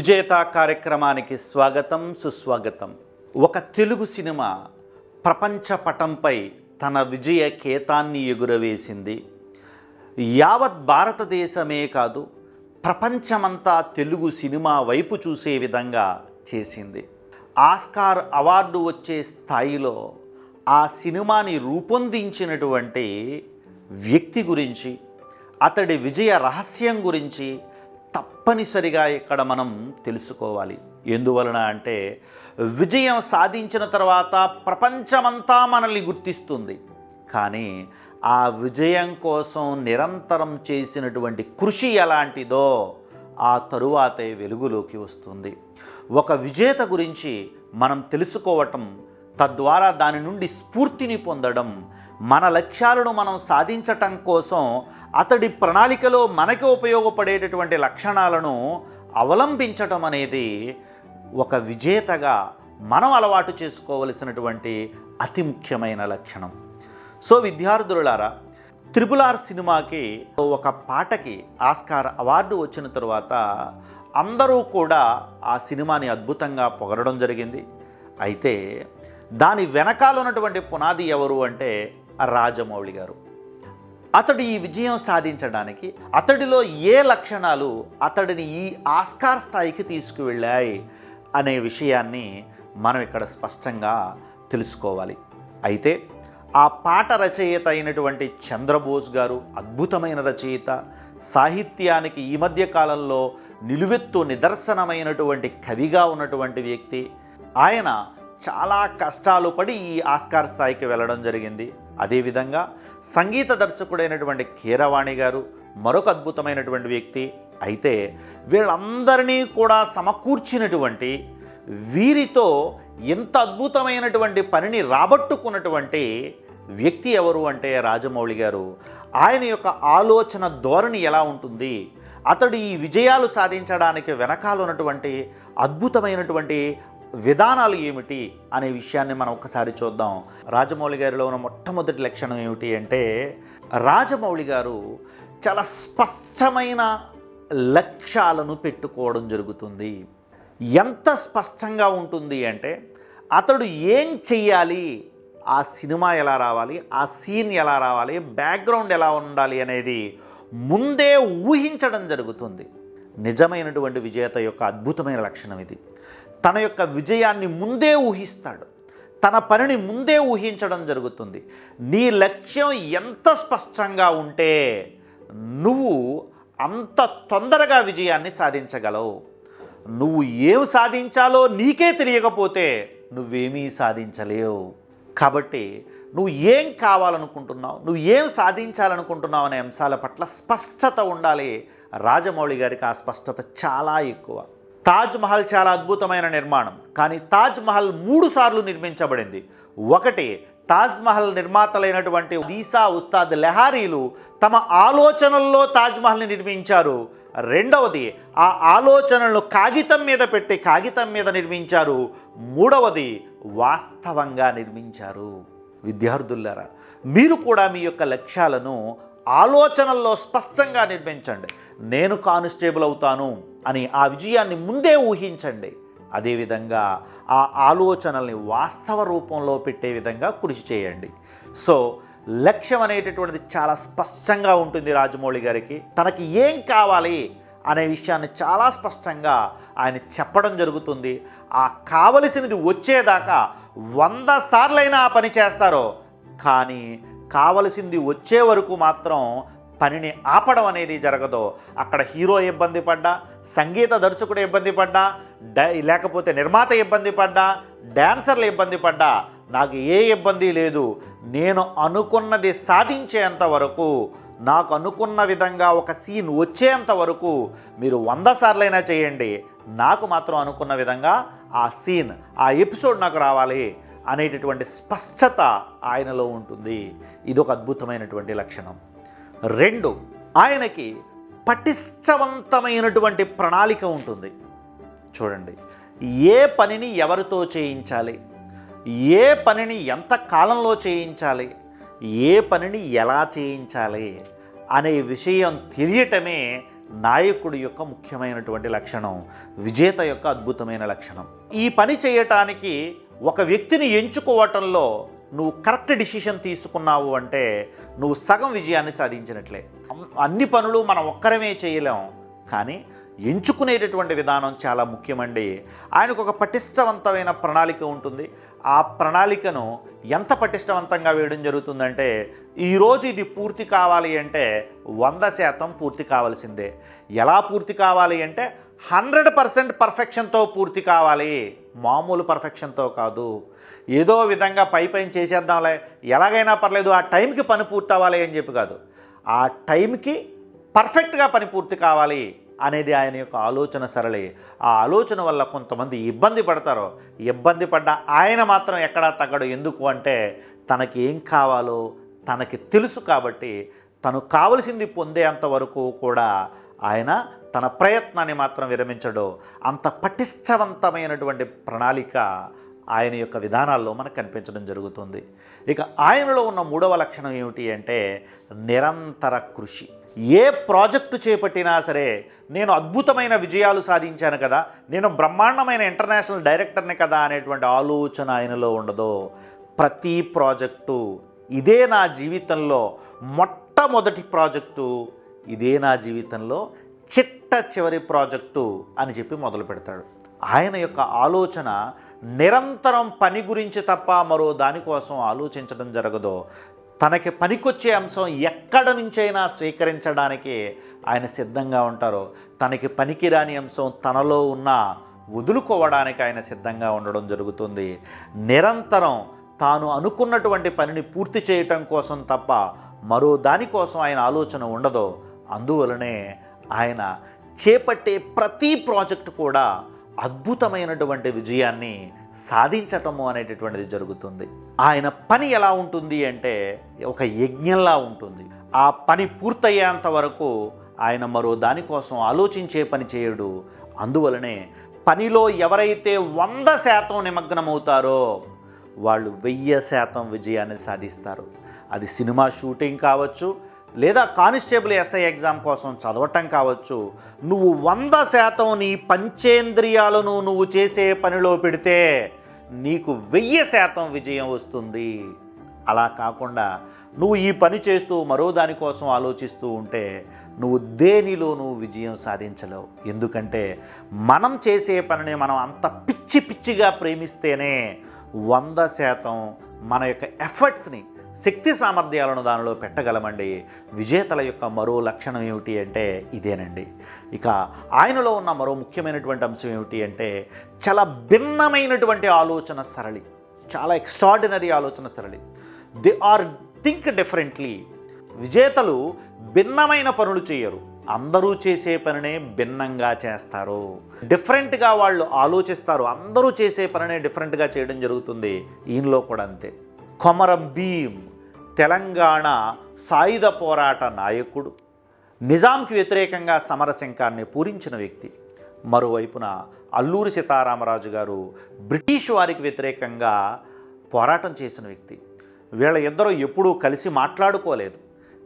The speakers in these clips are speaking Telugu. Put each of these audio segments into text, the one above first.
విజేత కార్యక్రమానికి స్వాగతం సుస్వాగతం. ఒక తెలుగు సినిమా ప్రపంచ పటంపై తన విజయ కేతాన్ని ఎగురవేసింది. యావత్ భారతదేశమే కాదు ప్రపంచమంతా తెలుగు సినిమా వైపు చూసే విధంగా చేసింది. ఆస్కార్ అవార్డు వచ్చే స్థాయిలో ఆ సినిమాని రూపొందించినటువంటి వ్యక్తి గురించి అతడి విజయ రహస్యం గురించి తప్పనిసరిగా ఇక్కడ మనం తెలుసుకోవాలి. ఎందువలన అంటే విజయం సాధించిన తర్వాత ప్రపంచమంతా మనల్ని గుర్తిస్తుంది. కానీ ఆ విజయం కోసం నిరంతరం చేసినటువంటి కృషి ఎలాంటిదో ఆ తరువాతే వెలుగులోకి వస్తుంది. ఒక విజేత గురించి మనం తెలుసుకోవటం తద్వారా దాని నుండి స్ఫూర్తిని పొందడం మన లక్ష్యాలను మనం సాధించటం కోసం అతడి ప్రణాళికలో మనకి ఉపయోగపడేటటువంటి లక్షణాలను అవలంబించటం అనేది ఒక విజేతగా మనం అలవాటు చేసుకోవలసినటువంటి అతి ముఖ్యమైన లక్షణం. సో విద్యార్థులారా త్రిపుల్ ఆర్ సినిమాకి ఒక పాటకి ఆస్కార్ అవార్డు వచ్చిన తర్వాత అందరూ కూడా ఆ సినిమాని అద్భుతంగా పొగడడం జరిగింది. అయితే దాని వెనకాల ఉన్నటువంటి పునాది ఎవరు అంటే రాజమౌళి గారు. అతడు ఈ విజయం సాధించడానికి అతడిలో ఏ లక్షణాలు అతడిని ఈ ఆస్కార్ స్థాయికి తీసుకువెళ్ళాయి అనే విషయాన్ని మనం ఇక్కడ స్పష్టంగా తెలుసుకోవాలి. అయితే ఆ పాట రచయిత అయినటువంటి చంద్రబోస్ గారు అద్భుతమైన రచయిత సాహిత్యానికి ఈ మధ్య కాలంలో నిలువెత్తు నిదర్శనమైనటువంటి కవిగా ఉన్నటువంటి వ్యక్తి. ఆయన చాలా కష్టాలు పడి ఈ ఆస్కార్ స్థాయికి వెళ్ళడం జరిగింది. అదేవిధంగా సంగీత దర్శకుడైనటువంటి కీరవాణి గారు మరొక అద్భుతమైనటువంటి వ్యక్తి. అయితే వీళ్ళందరినీ కూడా సమకూర్చినటువంటి వీరితో ఎంత అద్భుతమైనటువంటి పనిని రాబట్టుకున్నటువంటి వ్యక్తి ఎవరు అంటే రాజమౌళి గారు. ఆయన యొక్క ఆలోచన ధోరణి ఎలా ఉంటుంది? అతడు ఈ విజయాలు సాధించడానికి వెనకాల ఉన్నటువంటి అద్భుతమైనటువంటి విధానాలు ఏమిటి అనే విషయాన్ని మనం ఒక్కసారి చూద్దాం. రాజమౌళి గారిలో ఉన్న మొట్టమొదటి లక్షణం ఏమిటి అంటే రాజమౌళి గారు చాలా స్పష్టమైన లక్ష్యాలను పెట్టుకోవడం జరుగుతుంది. ఎంత స్పష్టంగా ఉంటుంది అంటే అతడు ఏం చెయ్యాలి ఆ సినిమా ఎలా రావాలి ఆ సీన్ ఎలా రావాలి బ్యాక్గ్రౌండ్ ఎలా ఉండాలి అనేది ముందే ఊహించడం జరుగుతుంది. నిజమైనటువంటి విజేత యొక్క అద్భుతమైన లక్షణం ఇది. తన యొక్క విజయాన్ని ముందే ఊహిస్తాడు. తన పనిని ముందే ఊహించడం జరుగుతుంది. నీ లక్ష్యం ఎంత స్పష్టంగా ఉంటే నువ్వు అంత తొందరగా విజయాన్ని సాధించగలవు. నువ్వు ఏం సాధించాలో నీకే తెలియకపోతే నువ్వేమీ సాధించలేవు. కాబట్టి నువ్వు ఏం కావాలనుకుంటున్నావు నువ్వు ఏం సాధించాలనుకుంటున్నావు అనే అంశాల పట్ల స్పష్టత ఉండాలి. రాజమౌళి గారికి ఆ స్పష్టత చాలా ఎక్కువ. తాజ్ మహల్ చాలా అద్భుతమైన నిర్మాణం. కానీ తాజ్ మహల్ మూడు సార్లు నిర్మించబడింది. ఒకటి తాజ్ మహల్ నిర్మాతలైనటువంటి దీసా ఉస్తాద్ లెహారీలు తమ ఆలోచనల్లో తాజ్ మహల్ని నిర్మించారు. రెండవది ఆ ఆలోచనలను కాగితం మీద పెట్టి కాగితం మీద నిర్మించారు. మూడవది వాస్తవంగా నిర్మించారు. విద్యార్థులారా మీరు కూడా మీ యొక్క లక్ష్యాలను ఆలోచనల్లో స్పష్టంగా నిర్మించండి. నేను కానిస్టేబుల్ అవుతాను అని ఆ విజయాన్ని ముందే ఊహించండి. అదేవిధంగా ఆ ఆలోచనల్ని వాస్తవ రూపంలో పెట్టే విధంగా కృషి చేయండి. సో లక్ష్యం అనేటటువంటిది చాలా స్పష్టంగా ఉంటుంది రాజమౌళి గారికి. తనకి ఏం కావాలి అనే విషయాన్ని చాలా స్పష్టంగా ఆయన చెప్పడం జరుగుతుంది. ఆ కావలసినది వచ్చేదాకా వంద సార్లైనా ఆ పని చేస్తారో కానీ కావలసింది వచ్చే వరకు మాత్రం పనిని ఆపడం అనేది జరగదు. అక్కడ హీరో ఇబ్బంది పడ్డా సంగీత దర్శకుడు ఇబ్బంది పడ్డా డ లేకపోతే నిర్మాత ఇబ్బంది పడ్డా డ్యాన్సర్లు ఇబ్బంది పడ్డా నాకు ఏ ఇబ్బంది లేదు. నేను అనుకున్నది సాధించేంత వరకు నాకు అనుకున్న విధంగా ఒక సీన్ వచ్చేంత వరకు మీరు వంద సార్లైనా చేయండి. నాకు మాత్రం అనుకున్న విధంగా ఆ సీన్ ఆ ఎపిసోడ్ నాకు రావాలి. అనేటటువంటి స్పష్టత ఆయనలో ఉంటుంది. ఇది ఒక అద్భుతమైనటువంటి లక్షణం. రెండు ఆయనకి పటిష్టవంతమైనటువంటి ప్రణాళిక ఉంటుంది. చూడండి ఏ పనిని ఎవరితో చేయించాలి? ఏ పనిని ఎంత కాలంలో చేయించాలి? ఏ పనిని ఎలా చేయించాలి? అనే విషయం తెలియటమే నాయకుడి యొక్క ముఖ్యమైనటువంటి లక్షణం. విజేత యొక్క అద్భుతమైన లక్షణం. ఈ పని చేయటానికి ఒక వ్యక్తిని ఎంచుకోవటంలో నువ్వు కరెక్ట్ డిసిషన్ తీసుకున్నావు అంటే నువ్వు సగం విజయాన్ని సాధించినట్లే. అన్ని పనులు మనం ఒక్కరమే చేయలేం. కానీ ఎంచుకునేటటువంటి విధానం చాలా ముఖ్యమండి. ఆయనకు ఒక పటిష్టవంతమైన ప్రణాళిక ఉంటుంది. ఆ ప్రణాళికను ఎంత పటిష్టవంతంగా వేయడం జరుగుతుందంటే ఈరోజు ఇది పూర్తి కావాలి అంటే వంద శాతం పూర్తి కావాల్సిందే. ఎలా పూర్తి కావాలి అంటే హండ్రెడ్ పర్సెంట్ పర్ఫెక్షన్తో పూర్తి కావాలి. మామూలు పర్ఫెక్షన్తో కాదు. ఏదో విధంగా పై పైన చేసేద్దాంలే. ఎలాగైనా పర్లేదు ఆ టైంకి పని పూర్తి అవ్వాలి అని చెప్పి కాదు. ఆ టైంకి పర్ఫెక్ట్గా పని పూర్తి కావాలి అనేది ఆయన యొక్క ఆలోచన సరళి. ఆ ఆలోచన వల్ల కొంతమంది ఇబ్బంది పడతారో. ఇబ్బంది పడ్డ ఆయన మాత్రం ఎక్కడా తగ్గడు. ఎందుకు అంటే తనకి ఏం కావాలో తనకి తెలుసు కాబట్టి తను కావలసింది పొందేంత వరకు కూడా ఆయన తన ప్రయత్నాన్ని మాత్రం విరమించడు. అంత పటిష్టవంతమైనటువంటి ప్రణాళిక ఆయన యొక్క విధానాల్లో మనకు కనిపించడం జరుగుతుంది. ఇక ఆయనలో ఉన్న మూడవ లక్షణం ఏమిటి అంటే నిరంతర కృషి. ఏ ప్రాజెక్టు చేపట్టినా సరే నేను అద్భుతమైన విజయాలు సాధించాను కదా నేను బ్రహ్మాండమైన ఇంటర్నేషనల్ డైరెక్టర్ని కదా అనేటువంటి ఆలోచన ఆయనలో ఉండదు. ప్రతి ప్రాజెక్టు ఇదే నా జీవితంలో మొట్టమొదటి ప్రాజెక్టు ఇదే నా జీవితంలో చిట్ట చివరి ప్రాజెక్టు అని చెప్పి మొదలు పెడతాడు. ఆయన యొక్క ఆలోచన నిరంతరం పని గురించి తప్ప మరో దానికోసం ఆలోచించడం జరగదు తనకి పనికొచ్చే అంశం ఎక్కడ నుంచైనా స్వీకరించడానికి ఆయన సిద్ధంగా ఉంటారు తనకి పనికిరాని అంశం తనలో ఉన్న వదులుకోవడానికి ఆయన సిద్ధంగా ఉండడం జరుగుతుంది. నిరంతరం తాను అనుకున్నటువంటి పనిని పూర్తి చేయటం కోసం తప్ప మరో దానికోసం ఆయన ఆలోచన ఉండదు అందువలనే ఆయన చేపట్టే ప్రతి ప్రాజెక్టు కూడా అద్భుతమైనటువంటి విజయాన్ని సాధించటము అనేటటువంటిది జరుగుతుంది. ఆయన పని ఎలా ఉంటుంది అంటే ఒక యజ్ఞంలా ఉంటుంది. ఆ పని పూర్తయ్యేంత వరకు ఆయన మరో దానికోసం ఆలోచించే పని చేయడు. అందువలనే పనిలో ఎవరైతే వంద శాతం నిమగ్నమవుతారో వాళ్ళు వెయ్యి శాతం విజయాన్ని సాధిస్తారు. అది సినిమా షూటింగ్ కావచ్చు లేదా కానిస్టేబుల్ ఎస్ఐ ఎగ్జామ్ కోసం చదవటం కావచ్చు నువ్వు వంద శాతం నీ పంచేంద్రియాలను నువ్వు చేసే పనిలో పెడితే నీకు వెయ్యి శాతం విజయం వస్తుంది. అలా కాకుండా నువ్వు ఈ పని చేస్తూ మరో దానికోసం ఆలోచిస్తూ ఉంటే నువ్వు దేనిలోనూ విజయం సాధించలేవు. ఎందుకంటే మనం చేసే పనిని మనం అంత పిచ్చి పిచ్చిగా ప్రేమిస్తేనే వంద శాతం మన యొక్క ఎఫర్ట్స్ని శక్తి సామర్థ్యాలను దానిలో పెట్టగలమండి. విజేతల యొక్క మరో లక్షణం ఏమిటి అంటే ఇదేనండి. ఇక ఆయనలో ఉన్న మరో ముఖ్యమైనటువంటి అంశం ఏమిటి అంటే చాలా భిన్నమైనటువంటి ఆలోచన సరళి చాలా ఎక్స్ట్రాడినరీ ఆలోచన సరళి. దే ఆర్ థింక్ డిఫరెంట్లీ విజేతలు భిన్నమైన పనులు చేయరు. అందరూ చేసే పనినే భిన్నంగా చేస్తారు. డిఫరెంట్గా వాళ్ళు ఆలోచిస్తారు. అందరూ చేసే పనినే డిఫరెంట్గా చేయడం జరుగుతుంది. ఈయనలో కూడా అంతే. కొమరం భీం తెలంగాణ సాయుధ పోరాట నాయకుడు. నిజాంకి వ్యతిరేకంగా సమరశంఖాన్ని పూరించిన వ్యక్తి. మరోవైపున అల్లూరి సీతారామరాజు గారు బ్రిటిష్ వారికి వ్యతిరేకంగా పోరాటం చేసిన వ్యక్తి. వీళ్ళ ఇద్దరు ఎప్పుడూ కలిసి మాట్లాడుకోలేదు.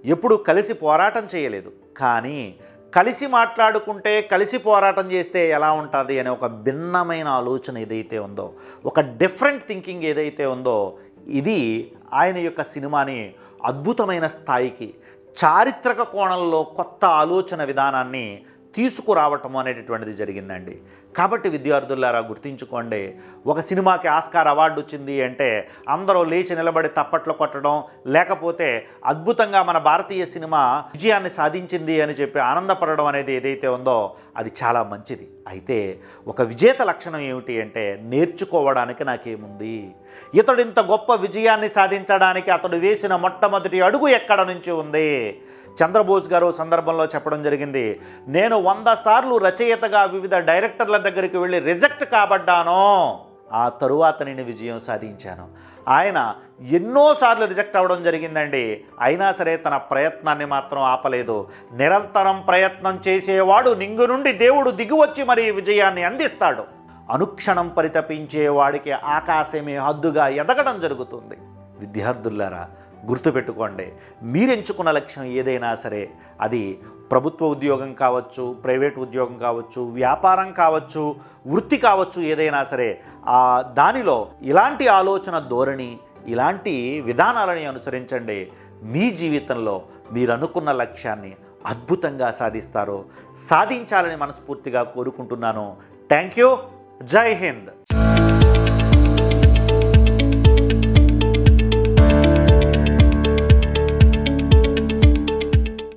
ఎప్పుడూ కలిసి పోరాటం చేయలేదు. కానీ కలిసి మాట్లాడుకుంటే కలిసి పోరాటం చేస్తే ఎలా ఉంటుంది అనే ఒక భిన్నమైన ఆలోచన ఏదైతే ఉందో ఒక డిఫరెంట్ థింకింగ్ ఏదైతే ఉందో ఇది ఆయన యొక్క సినిమాని అద్భుతమైన స్థాయికి చారిత్రక కోణంలో కొత్త ఆలోచన విధానాన్ని తీసుకురావటం అనేటటువంటిది జరిగిందండి. కాబట్టి విద్యార్థులారా గుర్తించుకోండి ఒక సినిమాకి ఆస్కార్ అవార్డు వచ్చింది అంటే అందరూ లేచి నిలబడి తప్పట్లు కొట్టడం లేకపోతే అద్భుతంగా మన భారతీయ సినిమా విజయాన్ని సాధించింది అని చెప్పి ఆనందపడడం అనేది ఏదైతే ఉందో అది చాలా మంచిది. అయితే ఒక విజేత లక్షణం ఏమిటి అంటే నేర్చుకోవడానికి నాకేముంది? ఇతడు ఇంత గొప్ప విజయాన్ని సాధించడానికి అతడు వేసిన మొట్టమొదటి అడుగు ఎక్కడ నుంచి ఉంది? చంద్రబోస్ గారు సందర్భంలో చెప్పడం జరిగింది. నేను వంద సార్లు రచయితగా వివిధ డైరెక్టర్ల దగ్గరికి వెళ్ళి రిజెక్ట్ కాబడ్డాను. ఆ తరువాత నేను విజయం సాధించాను. ఆయన ఎన్నోసార్లు రిజెక్ట్ అవ్వడం జరిగిందండి. అయినా సరే తన ప్రయత్నాన్ని మాత్రం ఆపలేదు. నిరంతరం ప్రయత్నం చేసేవాడు నింగు నుండి దేవుడు దిగువచ్చి మరి విజయాన్ని అందిస్తాడు. అనుక్షణం పరితపించే వాడికి ఆకాశమే హద్దుగా ఎదగడం జరుగుతుంది. విద్యార్థులారా గుర్తుపెట్టుకోండి. మీరు ఎంచుకున్న లక్ష్యం ఏదైనా సరే అది ప్రభుత్వ ఉద్యోగం కావచ్చు ప్రైవేట్ ఉద్యోగం కావచ్చు వ్యాపారం కావచ్చు వృత్తి కావచ్చు ఏదైనా సరే ఆ దానిలో ఇలాంటి ఆలోచన ధోరణి ఇలాంటి విధానాలని అనుసరించండి. మీ జీవితంలో మీరు అనుకున్న లక్ష్యాన్ని అద్భుతంగా సాధిస్తారు సాధించాలని మనస్ఫూర్తిగా కోరుకుంటున్నాను. Thank you. జై హింద్.